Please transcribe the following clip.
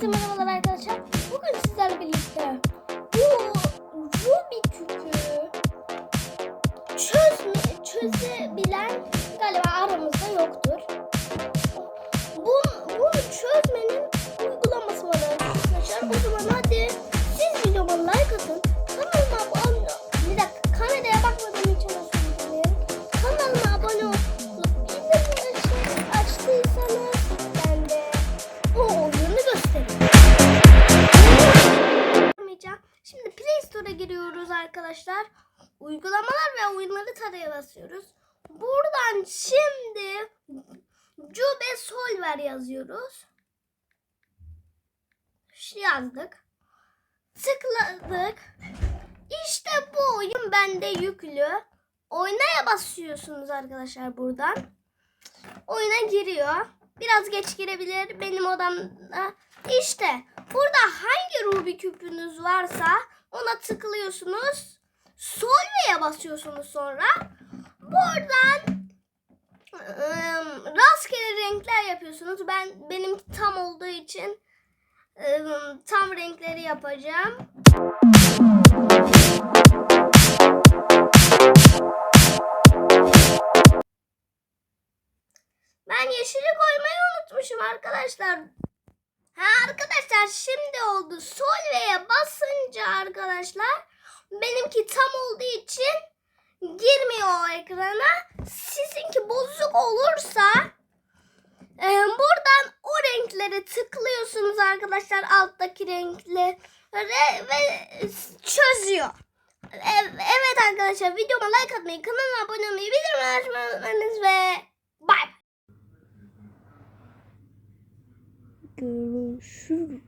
Hepinize merhabalar arkadaşlar. Store'a giriyoruz arkadaşlar. Uygulamalar ve oyunları taraya basıyoruz. Buradan şimdi Cube Solver yazıyoruz. Şu yazdık. Tıkladık. İşte bu oyun bende yüklü. Oynaya basıyorsunuz arkadaşlar buradan. Oyuna giriyor. Biraz geç girebilir benim odamda. İşte burada hangi Ruby küpünüz varsa ona tıklıyorsunuz. Solve'ye basıyorsunuz sonra. Buradan ım, rastgele renkler yapıyorsunuz. Ben benim tam olduğu için ım, tam renkleri yapacağım. Ben yeşili koymayı unutmuşum arkadaşlar. Ha arkadaşlar şimdi oldu. Solve'ye basınca arkadaşlar benimki tam olduğu için girmiyor ekrana. Sizinki bozuk olursa e, buradan o renkleri tıklıyorsunuz arkadaşlar alttaki renkleri ve çözüyor. Evet, evet arkadaşlar videoma like atmayı, kanalıma abone olmayı, bildirimleri açmayı unutmayınız ve görüşürüz.